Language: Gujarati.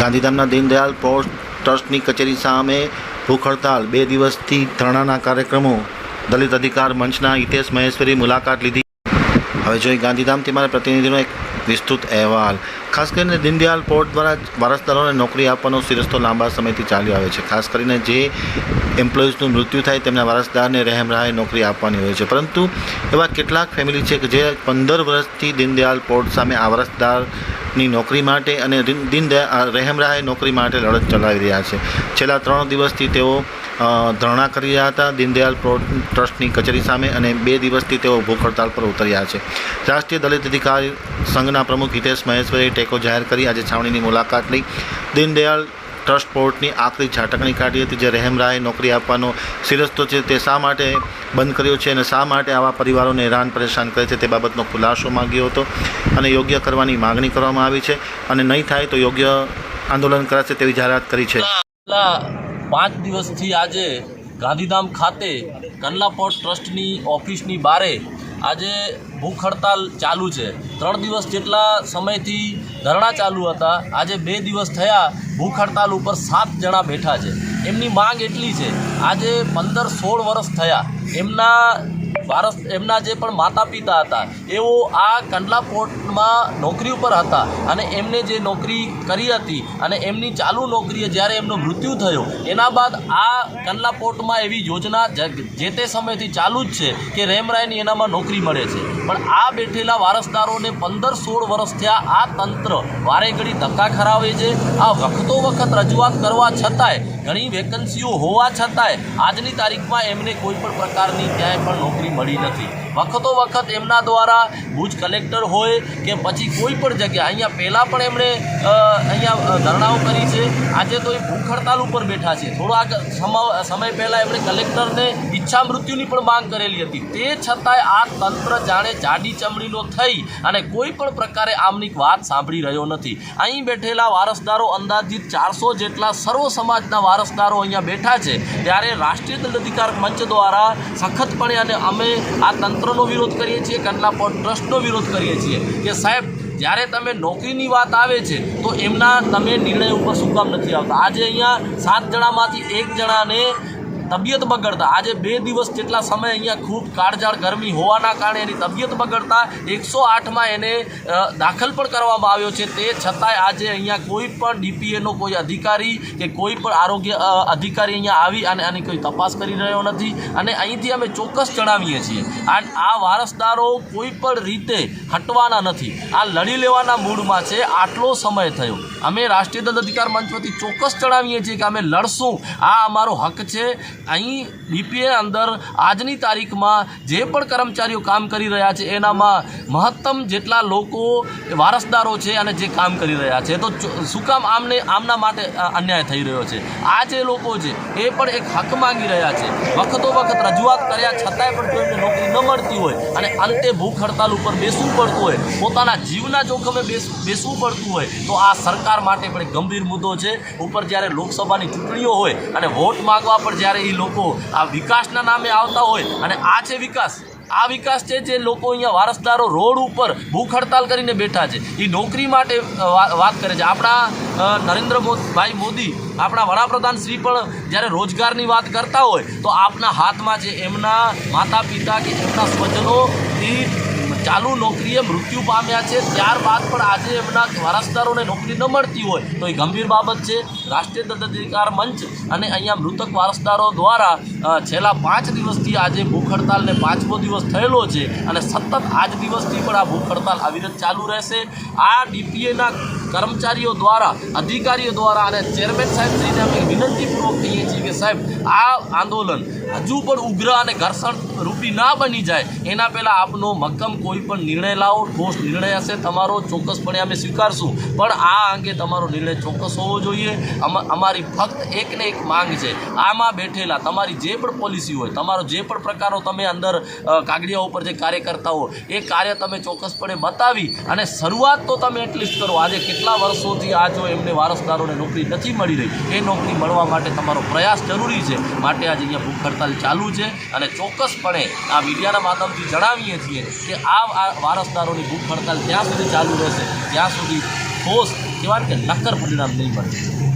ગાંધીધામના દીનદયાલ પોર્ટ ટ્રસ્ટની કચેરી સામે ભૂખ હડતાલ બે દિવસથી ધરણાના કાર્યક્રમો. દલિત અધિકાર મંચના હિતેશ મહેશ્વરી મુલાકાત લીધી. હવે જોઈ ગાંધીધામથી મારા પ્રતિનિધિનો એક વિસ્તૃત અહેવાલ. ખાસ કરીને દીનદયાલ પોર્ટ દ્વારા વારસદારોને નોકરી આપવાનો સિરસ્તો લાંબા સમયથી ચાલ્યો આવે છે. ખાસ કરીને જે એમ્પ્લોઈઝનું મૃત્યુ થાય તેમના વારસદારને રહેમ રાહે નોકરી આપવાની હોય છે. પરંતુ એવા કેટલાક ફેમિલી છે કે જે પંદર વર્ષથી દીનદયાલ પોર્ટ સામે આ વારસદારની નોકરી માટે અને દીન દીનદયા રહેમ નોકરી માટે લડત ચલાવી રહ્યા છે. છેલ્લા ત્રણ દિવસથી તેઓ ધરણા કરી રહ્યા હતા. દીનદયાલ ટ્રસ્ટની કચેરી સામે અને બે દિવસથી તેઓ ભૂખ હડતાલ પર ઉતર્યા છે. રાષ્ટ્રીય દલિત અધિકારી સંઘના પ્રમુખ હિતેશ મહેશ્વરીએ ટેકો જાહેર કરી. આજે છાવણીની મુલાકાત લઈ દીનદયાળ ટ્રસ્ટ પોર્ટની આખરી ઝાટકણી કાઢી હતી જે રહેમ રાહે નોકરી આપવાનો સિરસ્તો છે તે શા માટે બંધ કર્યો છે અને શા માટે આવા પરિવારોને હેરાન પરેશાન કરે છે તે બાબતનો ખુલાસો માંગ્યો હતો અને યોગ્ય કરવાની માગણી કરવામાં આવી છે અને નહીં થાય તો યોગ્ય આંદોલન કરાશે તેવી જાહેરાત કરી છે. પાંચ દિવસથી આજે ગાંધીધામ ખાતે કંડલા પોર્ટ ટ્રસ્ટની ઓફિસની બારે આજે ભૂખ હડતાલ ચાલુ છે. ત્રણ દિવસ જેટલા સમયથી ધરણા ચાલુ હતા, આજે બે દિવસ થયા ભૂખ હડતાલ ઉપર સાત જણા બેઠા છે. એમની માંગ એટલી છે, આજે પંદર સોળ વર્ષ થયા. એમના ભારત એમના જે પણ માતા પિતા હતા, એઓ આ કંડલા પોર્ટમાં નોકરી ઉપર હતા અને એમને જે નોકરી કરી હતી અને એમની ચાલુ નોકરીએ જ્યારે એમનો મૃત્યુ થયો, એના બાદ આ કંડલા પોર્ટમાં એવી યોજના જ- તે સમયથી ચાલુ જ છે કે રેમરાયની એનામાં નોકરી મળે છે. પણ આ બેઠેલા વારસદારોને પંદર સોળ વર્ષ થયા આ તંત્ર વારે ઘડી ધક્કા ખરાવે છે. આ વખતો વખત રજૂઆત કરવા છતાંય, ઘણી વેકન્સીઓ હોવા છતાંય આજની તારીખમાં એમને કોઈ પણ પ્રકારની ક્યાંય પણ નોકરી મળી નથી. વખતો વખત એમના દ્વારા ભુજ કલેક્ટર હોય કે પછી કોઈ પણ જગ્યા અહીંયા પહેલાં પણ એમણે અહીંયા ધરણાઓ કરી છે. આજે તો એ ભૂખ હડતાલ ઉપર બેઠા છે. થોડાક સમય પહેલાં એમણે કલેક્ટરને ઈચ્છા મૃત્યુની પણ માંગ કરેલી હતી. તે છતાંય આ તંત્ર જાણે જાડી ચમડીનો થઈ અને કોઈ પણ પ્રકારે આમની વાત સાંભળી રહ્યો નથી. અહીં બેઠેલા વારસદારો અંદાજિત ચારસો જેટલા સર્વ સમાજના વારસદારો અહીંયા બેઠા છે. ત્યારે રાષ્ટ્રીય દંડ અધિકાર મંચ દ્વારા સખતપણે અને અમે આ તંત્રનો વિરોધ કરીએ છીએ કંડલા પોર્ટ ટ્રસ્ટનો વિરોધ કરીએ છીએ કે સાહેબ, જ્યારે તમે નોકરીની વાત આવે છે, તો એમના તમે નિર્ણય ઉપર શું કામ નથી આવતા? આજે અહીંયા સાત જણામાંથી એક જણાને તબિયત બગડતા. આજે બે દિવસ જેટલા સમય અહીંયા ખૂબ કાળઝાળ ગરમી હોવાના કારણે એની તબિયત બગડતા એકસો આઠમાં એને દાખલ પણ કરવામાં આવ્યો છે. તે છતાંય આજે અહીંયા કોઈ પણ ડીપીએનો કોઈ અધિકારી કે કોઈ પણ આરોગ્ય અધિકારી અહીંયા આવી અને આની કોઈ તપાસ કરી રહ્યો નથી અને અહીંથી અમે ચોક્કસ જણાવીએ છીએ. આ વારસદારો કોઈ પણ રીતે હટવાના નથી. આ લડી લેવાના મૂડમાં છે. આટલો સમય થયો. અમે રાષ્ટ્રીય દંડ અધિકાર મંચ પરથી ચોક્કસ જણાવીએ છીએ કે અમે લડશું. આ અમારો હક છે. અહીં ડીપીએ અંદર આજની તારીખમાં જે પણ કર્મચારીઓ કામ કરી રહ્યા છે, એનામાં મહત્તમ જેટલા લોકો વારસદારો છે અને જે કામ કરી રહ્યા છે. તો શું કામ આમને, આમના માટે અન્યાય થઈ રહ્યો છે? આ જે લોકો છે, એ પણ એક હક માંગી રહ્યા છે. વખતો વખત રજૂઆત કર્યા છતાંય પણ જો નોકરી ન મળતી હોય અને અંતે ભૂખ હડતાલ ઉપર બેસવું પડતું હોય, પોતાના જીવના જોખમે બેસ, બેસવું પડતું હોય, તો આ સરકાર માટે પણ ગંભીર મુદ્દો છે. ઉપર જ્યારે લોકસભાની ચૂંટણીઓ હોય અને વોટ માંગવા પર જ્યારે લોકો આ વિકાસના નામે આવતા હોય અને આ છે વિકાસ. આ વિકાસ છે જે લોકો અહીંયા વારસદારો રોડ ઉપર ભૂખ હડતાલ કરીને બેઠા છે. એ નોકરી માટે વાત કરે છે. આપણા નરેન્દ્ર ભાઈ મોદી, આપણા વડાપ્રધાન શ્રી પણ જ્યારે રોજગારની વાત કરતા હોય, તો આપના હાથમાં છે એમના માતા પિતા કે એમના સ્વજનો, એ ચાલુ નોકરીએ મૃત્યુ પામ્યા છે. ત્યારબાદ પણ આજે એમના વારસદારોને નોકરી ન મળતી હોય તો એ ગંભીર બાબત છે. રાષ્ટ્રીય દત્તાધિકાર મંચ અને અહીંયા મૃતક વારસદારો દ્વારા છેલ્લા પાંચ દિવસથી આજે ભૂખ હડતાલને પાંચમો દિવસ થયેલો છે અને સતત આજ દિવસથી પણ આ ભૂખ હડતાલ અવિરત ચાલુ રહેશે. આ ડીપીએના કર્મચારીઓ દ્વારા, અધિકારીઓ દ્વારા અને ચેરમેન સાહેબશ્રીને અમે વિનંતીપૂર્વક કહીએ છીએ કે સાહેબ, આ આંદોલન હજુ પણ ઉગ્ર અને ઘર્ષણ રૂપી ના બની જાય, એના પહેલાં આપનો મક્કમ કોઈ પણ નિર્ણય લાવો, ઠોસ નિર્ણય હશે, તમારો ચોક્કસપણે અમે સ્વીકારશું. પણ આ અંગે તમારો નિર્ણય ચોક્કસ હોવો જોઈએ. અમ- અમારી ફક્ત એકને એક માંગ છે. આમાં બેઠેલા, તમારી જે પણ પોલિસી હોય, તમારો જે પણ પ્રકારનો તમે અંદર કાગડિયા ઉપર જે કાર્ય કરતા હો, એ કાર્ય તમે ચોક્કસપણે બતાવી અને શરૂઆત તો તમે એટલીસ્ટ કરો. આજે કેટલા વર્ષોથી આ જો એમને વારસદારોને નોકરી નથી મળી રહી, એ નોકરી મળવા માટે તમારો પ્રયાસ જરૂરી છે. માટે આજે અહીંયા ભૂખ હડતાલ ચાલુ છે અને ચોક્કસપણે આ મીડિયાના માધ્યમથી જણાવીએ છીએ કે આ વારસદારોની ભૂખ હડતાલ ત્યાં સુધી ચાલુ રહેશે. ત્યાં સુધી ઠોસ, કહેવાય કે નક્કર પરિણામ નહીં મળે.